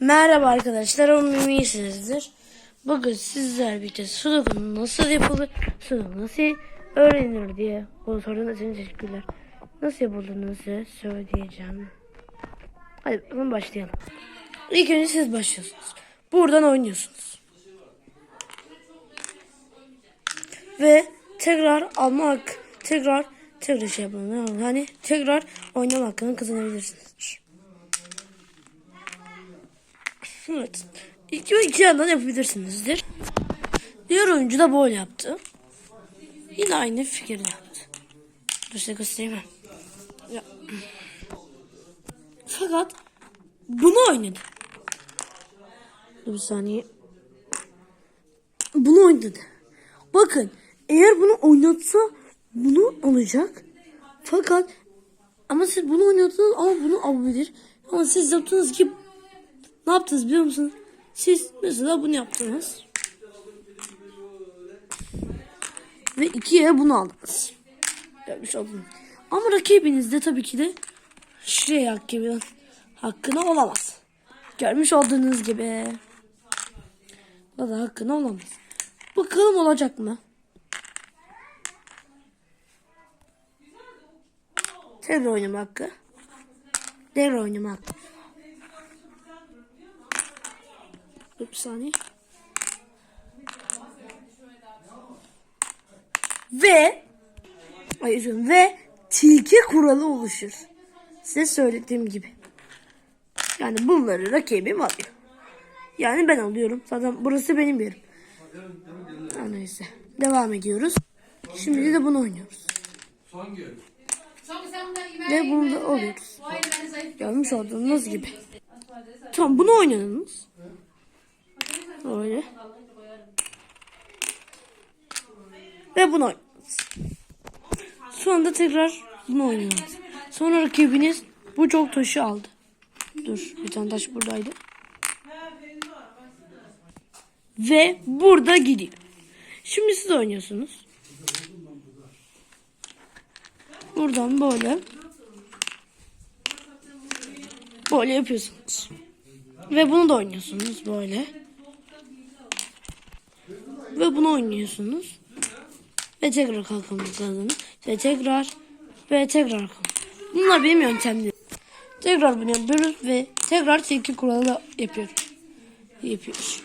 Merhaba arkadaşlar, umarım iyisinizdir. Bugün sizler birlikte sudoku nasıl yapılır, sudoku nasıl öğrenilir diye bu soruda için teşekkürler. Nasıl yapıldığını size söyleyeceğim. Hadi bakalım başlayalım. İlk önce siz başlıyorsunuz. Buradan oynuyorsunuz. Ve tekrar almak, tekrar tekrar şey yapın. Hani tekrar oynama hakkını kazanabilirsiniz. Evet. İki ve iki yandan yapabilirsinizdir. Diğer oyuncu da böyle yaptı. Yine aynı fikirde yaptı. Dur size göstereyim. Ya. Fakat bunu oynadı. Dur bir saniye. Bunu oynadı. Bakın eğer bunu oynatsa bunu alacak. Fakat ama siz bunu oynattınız ama bunu alabilir. Ama siz yaptığınız gibi ne yaptınız biliyor musunuz? Siz mesela bunu yaptınız. Ve ikiye bunu aldınız. Görmüş oldunuz. Ama rakibiniz de tabii ki de şey hakkı hakkını olamaz. Görmüş olduğunuz gibi. O da hakkını olamaz. Bakalım olacak mı? Tekrar oynama hakkı. Tekrar oynama hakkı. Bir saniye. Ve ay üzgünüm, ve tilki kuralı oluşur. Size söylediğim gibi. Yani bunları rakibim alıyor. Yani ben alıyorum. Zaten burası benim yerim. Neyse. Devam ediyoruz. Şimdi de bunu oynuyoruz. Ve bunu da alıyoruz. Görmüş olduğunuz gibi. Tamam bunu oynadınız. Öyle. Ve bunu oynadınız. Sonra tekrar bunu oynadınız. Sonra rakibiniz bu çok taşı aldı. Dur bir tane taş buradaydı. Ve burada gidiyor. Şimdi siz oynuyorsunuz. Buradan böyle. Böyle yapıyorsunuz. Ve bunu da oynuyorsunuz böyle. Ve bunu oynuyorsunuz. Ve tekrar kalkmamız lazım. Ve tekrar. Ve tekrar kalkmamız. Bunlar benim yöntemlerim. Tekrar bunu yapıyoruz ve tekrar tilki kuralı yapıyoruz. Yapıyoruz.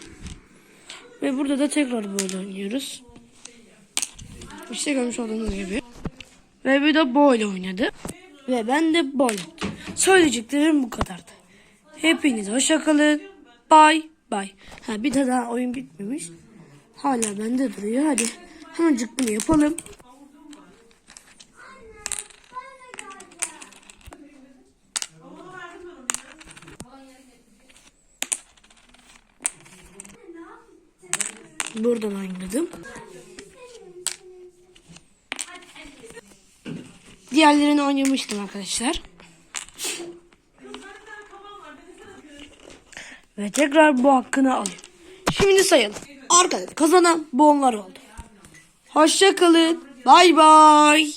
Ve burada da tekrar böyle oynuyoruz. İşte görmüş olduğunuz gibi. Ve bir de böyle oynadı. Ve ben de böyle yaptım. Söyleyeceklerim bu kadardı. Hepiniz hoşça kalın. Bye bye. Ha bir de daha oyun bitmemiş. Hala bende duruyor. Hadi hemencik bunu yapalım. Buradan oynadım. Diğerlerini oynamıştım arkadaşlar. Ve tekrar bu hakkını alıyor. Şimdi sayalım. Arkadaşlar kazanan bu onlar oldu. Hoşça kalın. Bay bay.